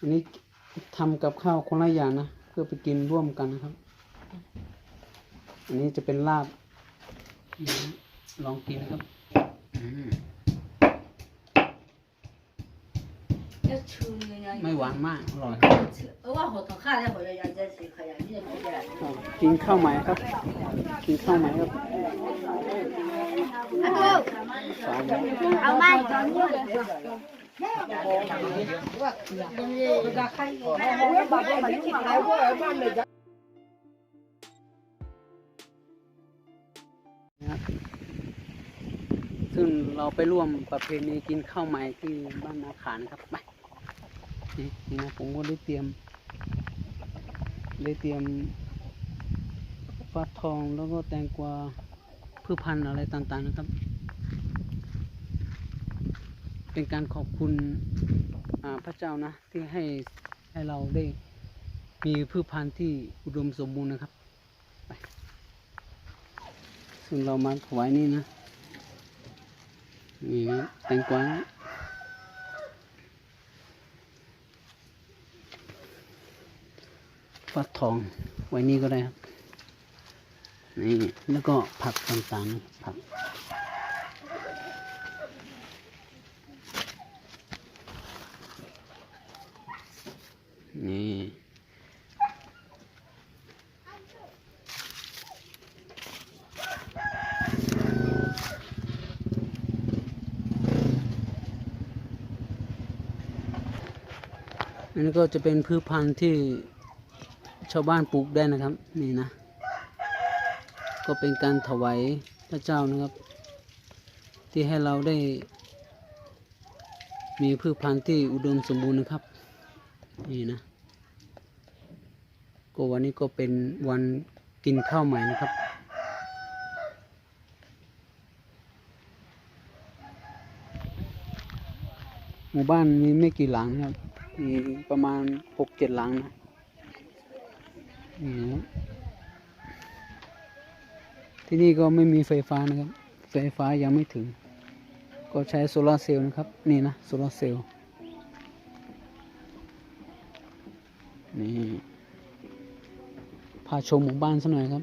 อันนี้ทำกับข้าวคนละอย่างนะเพื่อไปกินร่วมกันนะครับ อันนี้จะเป็นลาบ ลองกินนะครับไม่หวานมากอร่อยกินข้าวใหม่ครับ กินข้าวใหม่ครับเอาไม่ก่อน ซึ่งเราไปร่วมประเพณีกินข้าวใหม่ที่บ้านนาขานครับไปนี่นี่นะผมก็ได้เตรียม ได้เตรียมฟักทองแล้วก็แตงกวาพืชพันธุ์อะไรต่างๆนะครับ เป็นการขอบคุณพระเจ้านะที่ให้ให้เราได้มีพืชพันธุ์ที่อุดมสมบูรณ์นะครับไปซึ่งเรามาถวายนี่นะนี่นะแตงกวาฟักทองไว้นี่ก็ได้ครับนี่แล้วก็ผักต่างๆผัก นี่อันนี้ก็จะเป็นพืชพันธุ์ที่ชาวบ้านปลูกได้นะครับ นี่นะ ก็เป็นการถวายพระเจ้านะครับ ที่ให้เราได้ มีพืชพันธุ์ที่อุดมสมบูรณ์นะครับ นี่นะ ก็วันนี้ก็เป็นวันกินข้าวใหม่นะครับ หมู่บ้านมีไม่กี่หลังครับ มีประมาณหกเจ็ดหลังนะที่นี่ก็ไม่มีไฟฟ้านะครับ ไฟฟ้ายังไม่ถึง ก็ใช้โซลาร์เซลล์นะครับ นี่นะโซลาร์เซลล์นี่ พาชมหมู่บ้านสักหน่อยครับ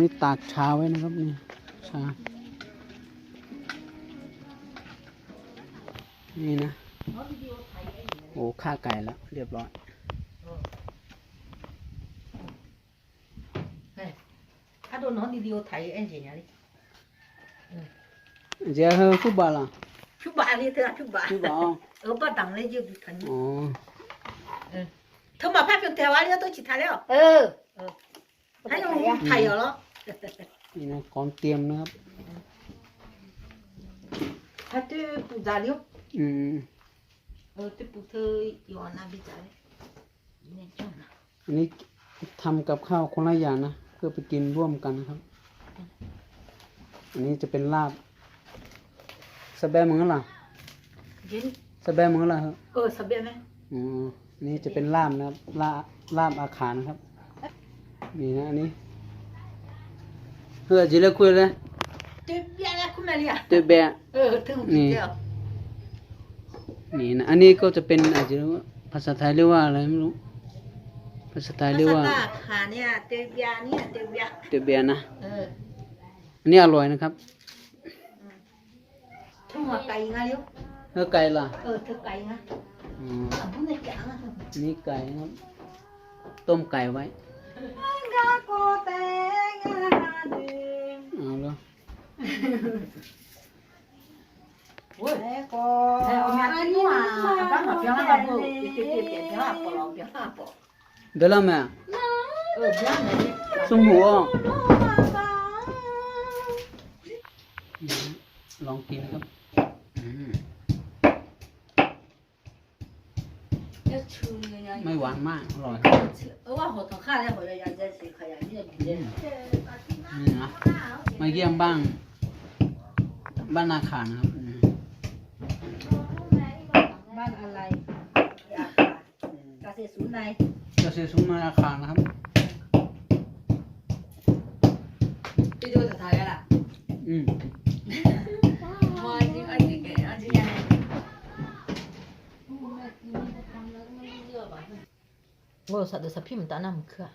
นนี่ตากชาไว้นะครับนี่ชา นี่นะ โอ้ฆ่าไก่แล้ว เรียบร้อย 他都拿你的台按人家的， เจ้าเฮ้ยฟุตบอลล่ะ 去吧里头去吧 ฟุตบอล 我把当了就不看 อ๋อ 他把派平台湾里都去谈了， เออ 还有他有了， นี่นะก่อนเตรียมนะครับถ้าที่ปู트부자리 요? อืมเออที่ปู่?네 좀. อยู่อันนนี้ทำกับข้าวคนละอย่างนะเพื่อไปกินร่วมกันนะครับ อันนี้จะเป็นลาบสะแบมึงเหรอ 겐? สะแบมึงเหรอคออสะ사บ 네. ไหมอืมนี่จะเป็นลาบนะครับลาลาบอาขารนครับ นี่นะอันนี้ เออเจเลคุย Tebea la cum ele ia. Tebea. เออถึงที่เดียวนี่นะ อันนี้ก็จะเป็นอาจจะเรียกาภาษาไทยเรียกว่าอะไรไม่รู้ ภาษาไทยเรียกว่าภษตหาเนี่ยเตเบียเนี่ยเตเบียเตเบียนะ เอออันนี้อร่อยนะครับถึงหัวไก่ไงเลี้ยวเออไก่ละเออถึงไก่ไงอือนี่ะอนนี้ไก่ครับ ต้มไก่ไว้ ก็โกเตงอนดี โอ้ยแล้วก็แล้วแม่ตัตั้งหัวเพียงละบ่เปียเปียเปียละบ่เปียละบ่ De la mer. Son mot. ลองกินครับไม่หวานมากอร่อยเออว่าหองข้าแล้วหัวเลยยัจสีขยันนี่เลยนี่นะมาเยี่ยมบ้าง บ้านนาขานครับอืมบ้านอะไรเกษตรศูนย์ในเกษตรซุ้มนาขานนะครับที่ดูสถานละอืมพอจริงอันนี้แกอันนี้ยังว่าสัตว์สัตว์พิมพ์ตาหน้ามันคือ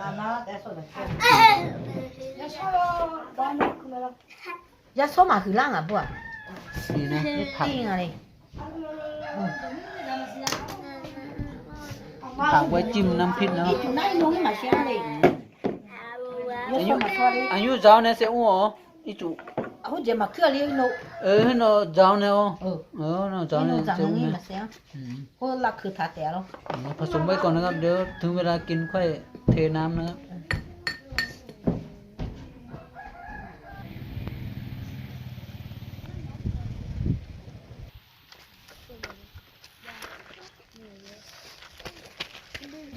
มามาแต่ส่วนละแค่ยาส้มอะคือล่างอะพวกนี่นะผักปิ้งอะไรผักไว้จิ้มน้ำพริกนะครับจุดนั้นน้องมาเชียร์เลย อายุอายุเจ้าเนี่ยเสียอ้วอีจุเอาเดี๋ยวมาเคลื่อนเรียกนกเออเนาะเจ้าเนี่ยอ๋อเออเออเนาะเ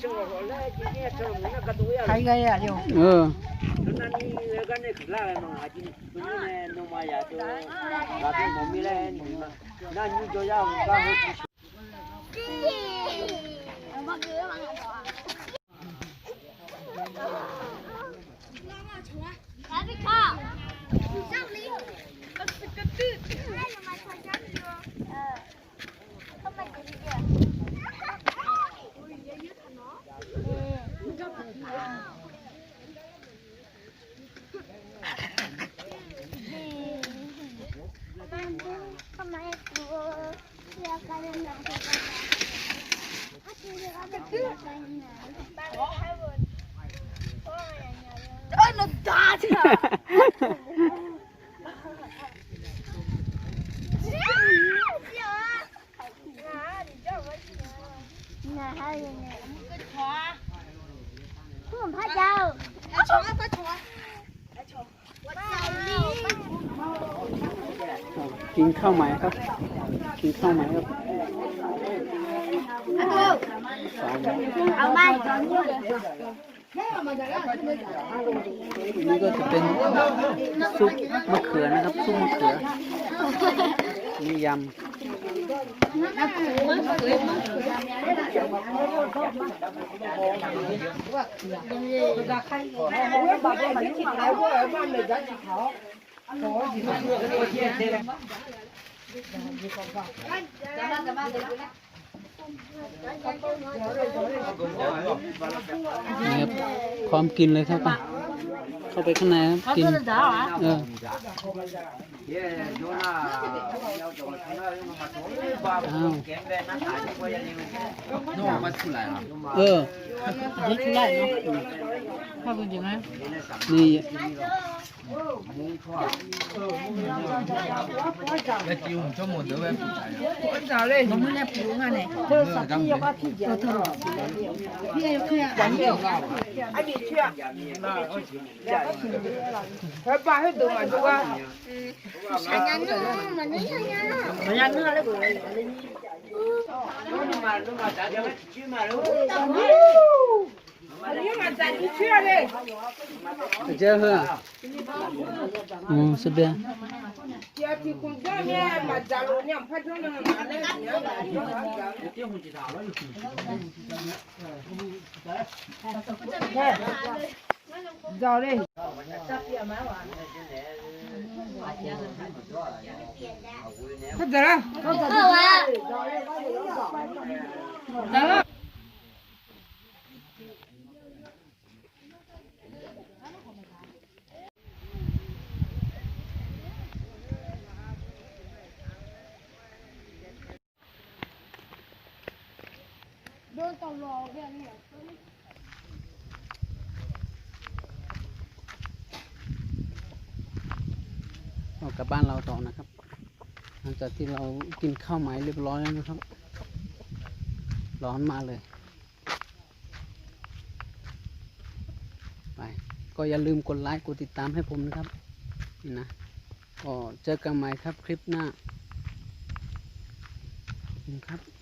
จ้านี่เนี่ กินข้าวไหมครับ กินข้าวไหมครับสามเอาไป นี่ก็จะเป็นซุปมะเขือนะครับซุปมะเขือนี่ยำ นี่ครับพร้อมกินเลยครับไปเข้าไปข้างในครับเขากินตัวจ้าอะเอออ้าวเออเด็กไล่เนาะเขาเป็นยังไงนี่น้องไม่ได้ปรุงอะไร去啊，还，啊，嗯，人家，咋？去。你去啊嘞？嗯，这边。Chia thi cùng. เหรออ๋อสบาย。กกลับบ้านเราต่อนะครับ หลังจากที่เรากินข้าวไหมเรียบร้อยแล้วนะครับ ร้อนมาเลย ไป ก็อย่าลืมกดไลค์กดติดตามให้ผมนะครับนี่นะก็เจอกันใหม่ครับคลิปหน้าครับ